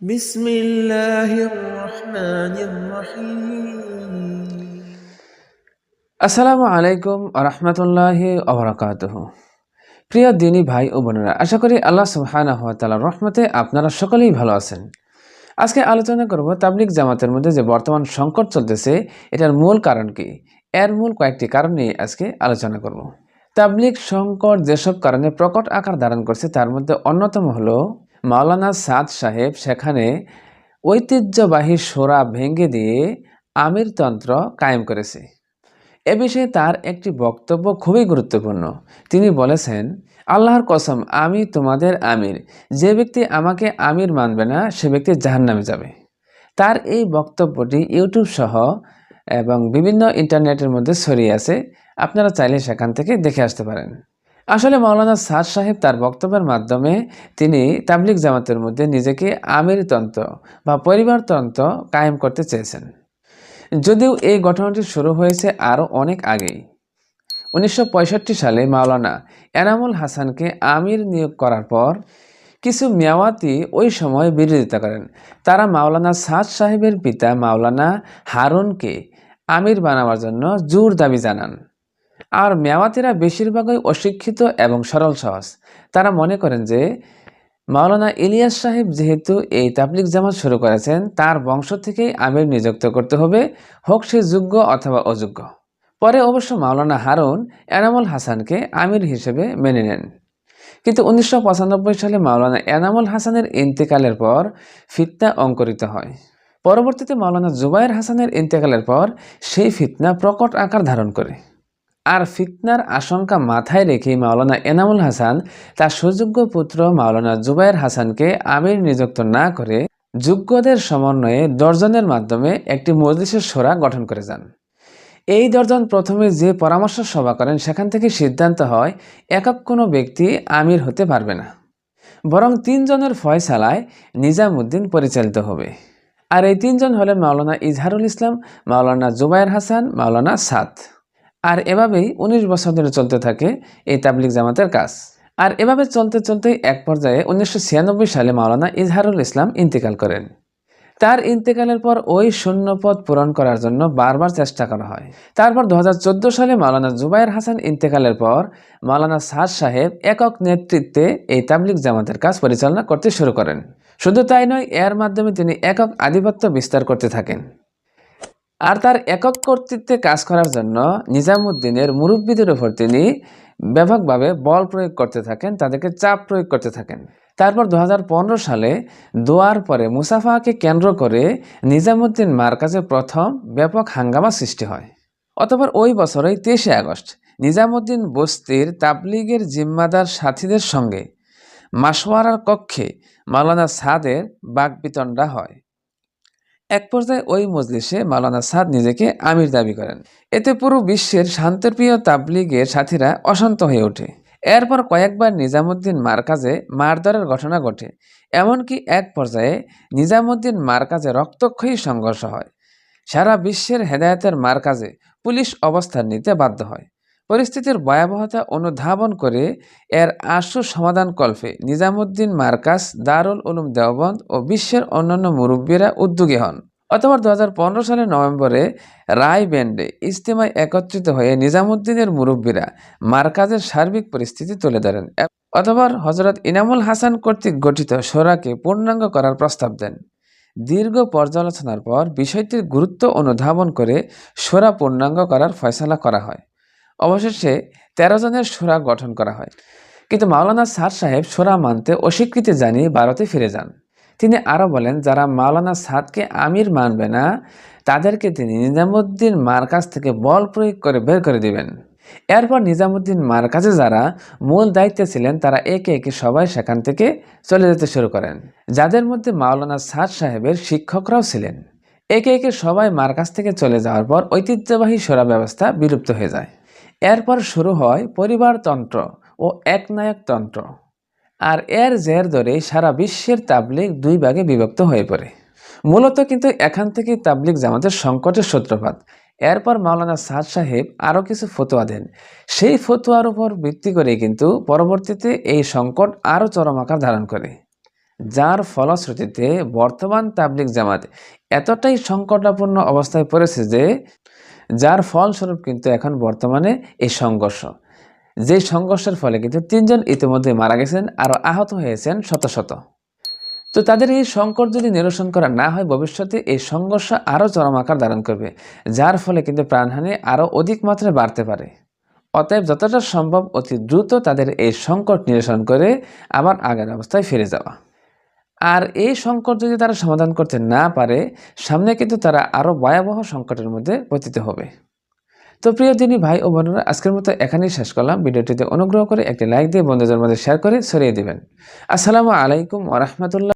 بسم الله الرحمن الرحيم আসসালামু আলাইকুম রহমতুল্লাহ অবরাকাতহ প্রিয় দিনী ভাই ও বোনেরা আশা করি আল্লাহ সুবহানাহু ওয়া তাআলার রহমতে আপনারা সকলেই ভালো আছেন আজকে আলোচনা করব তাবলিগ জামাতের মধ্যে যে বর্তমান সংকট চলতেছে এটার মূল কারণ কি এর মূল কয়েকটি কারণ নিয়ে আজকে আলোচনা করব তাবলিগ সংকট যেসব কারণে প্রকট আকার ধারণ করছে তার মধ্যে অন্যতম হলো মাওলানা সাদ সাহেব সেখানে ঐতিহ্যবাহী সোরা ভেঙে দিয়ে আমিরতন্ত্র কায়েম করেছে। এ বিষয়ে তার একটি বক্তব্য খুবই গুরুত্বপূর্ণ। তিনি বলেছেন, আল্লাহর কসম, আমি তোমাদের আমির। যে ব্যক্তি আমাকে আমির মানবে না, সে ব্যক্তি জাহান্নামে যাবে। তার এই বক্তব্যটি ইউটিউব সহ এবং বিভিন্ন ইন্টারনেটের মধ্যে ছড়িয়ে আছে। আপনারা চাইলে সেখান থেকে দেখে আসতে পারেন। আসলে মাওলানা সাদ সাহেব তার বক্তব্যের মাধ্যমে তিনি তাবলিক জামাতের মধ্যে নিজেকে আমিরতন্ত্র বা পরিবারতন্ত্র কায়েম করতে চেয়েছেন। যদিও এই ঘটনাটি শুরু হয়েছে আরও অনেক আগেই। উনিশশো পঁয়ষট্টি সালে মাওলানা এনামুল হাসানকে আমির নিয়োগ করার পর কিছু মেওয়াতি ওই সময় বিরোধিতা করেন। তারা মাওলানা সাদ সাহেবের পিতা মাওলানা হারুনকে আমির বানাবার জন্য জোর দাবি জানান। আর মেওয়াতিরা বেশিরভাগই অশিক্ষিত এবং সরল সহজ। তারা মনে করেন যে, মাওলানা ইলিয়াস সাহেব যেহেতু এই তাবলিক জামাত শুরু করেছেন, তার বংশ থেকেই আমির নিযুক্ত করতে হবে, হোক সে যোগ্য অথবা অযোগ্য। পরে অবশ্য মাওলানা হারুন এনামুল হাসানকে আমির হিসেবে মেনে নেন। কিন্তু উনিশশো পঁচানব্বই সালে মাওলানা এনামুল হাসানের ইন্তেকালের পর ফিতনা অঙ্কুরিত হয়। পরবর্তীতে মাওলানা জুবাইর হাসানের ইন্তেকালের পর সেই ফিতনা প্রকট আকার ধারণ করে। আর ফিতনার আশঙ্কা মাথায় রেখে মাওলানা এনামুল হাসান, তার সুযোগ্য পুত্র মাওলানা জুবাইর হাসানকে আমির নিযুক্ত না করে যোগ্যদের সমন্বয়ে দর্জনের মাধ্যমে একটি মজলিসের সোরা গঠন করে যান। এই দর্জন প্রথমে যে পরামর্শ সভা করেন, সেখান থেকে সিদ্ধান্ত হয়, একক কোনো ব্যক্তি আমির হতে পারবে না। বরং তিনজনের ফয়সালায় নিজামুদ্দিন পরিচালিত হবে। আর এই তিনজন হলেন মাওলানা ইজহারুল ইসলাম, মাওলানা জুবাইর হাসান, মাওলানা সাদ। আর এভাবেই উনিশ বছর ধরে চলতে থাকে এই তাবলিক জামাতের কাজ। আর এভাবে চলতে চলতে এক পর্যায়ে উনিশশো ছিয়ানব্বই সালে মাওলানা ইজহারুল ইসলাম ইন্তেকাল করেন। তার ইন্তেকালের পর ওই শূন্যপদ পূরণ করার জন্য বারবার চেষ্টা করা হয়। তারপর দু হাজার চোদ্দ সালে মাওলানা জুবাইর হাসান ইন্তেকালের পর মাওলানা সাদ সাহেব একক নেতৃত্বে এই তাবলিক জামাতের কাজ পরিচালনা করতে শুরু করেন। শুধু তাই নয়, এর মাধ্যমে তিনি একক আধিপত্য বিস্তার করতে থাকেন। আর তার একক কর্তৃত্বে কাজ করার জন্য নিজামুদ্দিনের মুরব্বীদের উপর তিনি ব্যাপকভাবে বল প্রয়োগ করতে থাকেন, তাদেরকে চাপ প্রয়োগ করতে থাকেন। তারপর দু হাজার পনেরো সালে দোয়ার পরে মুসাফাকে কেন্দ্র করে নিজামুদ্দিন মার্কাজে প্রথম ব্যাপক হাঙ্গামা সৃষ্টি হয়। অতপর ওই বছরই তেইশে আগস্ট নিজামুদ্দিন বস্তির তাবলিগের জিম্মাদার সাথীদের সঙ্গে মাসওয়ারার কক্ষে মাওলানা সাদের বাগবিতণ্ডা হয়। এক পর্যায়ে ওই মজলিসে মাওলানা সাদ নিজেকে আমির দাবি করেন। এতে পুরো বিশ্বের শান্তপ্রিয় তাবলিগের সাথীরা অশান্ত হয়ে ওঠে। এরপর কয়েকবার নিজামুদ্দিন মার্কাজে মারধরের ঘটনা ঘটে। এমনকি এক পর্যায়ে নিজামুদ্দিন মার্কাজে রক্তক্ষয়ী সংঘর্ষ হয়। সারা বিশ্বের হেদায়তের মার্কাজে পুলিশ অবস্থান নিতে বাধ্য হয়। পরিস্থিতির ভয়াবহতা অনুধাবন করে এর আশু সমাধান কল্পে নিজামুদ্দিন মার্কাস, দারুল উলুম দেওবন্দ ও বিশ্বের অন্যান্য মুরব্বীরা উদ্যোগী হন। অথবা দু হাজার পনেরো সালের নভেম্বরে রায় ব্যান্ডে ইজতেমায় একত্রিত হয়ে নিজামুদ্দিনের মুরব্বীরা মার্কাজের সার্বিক পরিস্থিতি তুলে ধরেন অথবা হজরত ইনামুল হাসান কর্তৃক গঠিত সোরাকে পূর্ণাঙ্গ করার প্রস্তাব দেন। দীর্ঘ পর্যালোচনার পর বিষয়টির গুরুত্ব অনুধাবন করে সোরা পূর্ণাঙ্গ করার ফয়সলা করা হয়। অবশেষে তেরো জনের সোরা গঠন করা হয়। কিন্তু মাওলানা সাদ সাহেব সোরা মানতে অস্বীকৃতি জানিয়ে ভারতে ফিরে যান। তিনি আরও বলেন, যারা মাওলানা সাদকে আমির মানবে না, তাদেরকে তিনি নিজামুদ্দিন মার্কাজ থেকে বল প্রয়োগ করে বের করে দিবেন। এরপর নিজামুদ্দিন মার্কাজে যারা মূল দায়িত্বে ছিলেন, তারা একে একে সবাই সেখান থেকে চলে যেতে শুরু করেন। যাদের মধ্যে মাওলানা সাদ সাহেবের শিক্ষকরাও ছিলেন। একে একে সবাই মার্কাজ থেকে চলে যাওয়ার পর ঐতিহ্যবাহী সোরা ব্যবস্থা বিলুপ্ত হয়ে যায়। এরপর শুরু হয় পরিবারতন্ত্র ও একনায়কতন্ত্র। আর এর জের ধরে সারা বিশ্বের তাবলিগ দুই ভাগে বিভক্ত হয়ে পড়ে। মূলত কিন্তু এখান থেকে তাবলিগ জামাতের সংকটের সূত্রপাত। এরপর মাওলানা সাদ সাহেব আরও কিছু ফতোয়া দেন। সেই ফতোয়ার উপর ভিত্তি করে কিন্তু পরবর্তীতে এই সংকট আরও চরম আকার ধারণ করে। যার ফলশ্রুতিতে বর্তমান তাবলিক জামাত এতটাই সংকটাপূর্ণ অবস্থায় পড়েছে যে যার ফলস্বরূপ কিন্তু এখন বর্তমানে এই সংঘর্ষ। যে সংঘর্ষের ফলে কিন্তু তিনজন ইতিমধ্যে মারা গেছেন, আরও আহত হয়েছেন শত শত। তো তাদের এই সংকট যদি নিরসন করা না হয়, ভবিষ্যতে এই সংঘর্ষ আরও চরম আকার ধারণ করবে, যার ফলে কিন্তু প্রাণহানি আরও অধিক মাত্রায় বাড়তে পারে। অতএব যতটা সম্ভব অতি দ্রুত তাদের এই সংকট নিরসন করে আবার আগের অবস্থায় ফিরে যাওয়া। আর এই সংকট যদি তারা সমাধান করতে না পারে, সামনে কিন্তু তারা আরও ভয়াবহ সংকটের মধ্যে পতিত হবে। তো প্রিয় দিনী ভাই ও বোনেরা, আজকের মতো এখানেই শেষ করলাম। ভিডিওটিতে অনুগ্রহ করে একটি লাইক দিয়ে বন্ধুদের মধ্যে শেয়ার করে ছড়িয়ে দেবেন। আসসালামু আলাইকুম ওরহমতুল্লাহ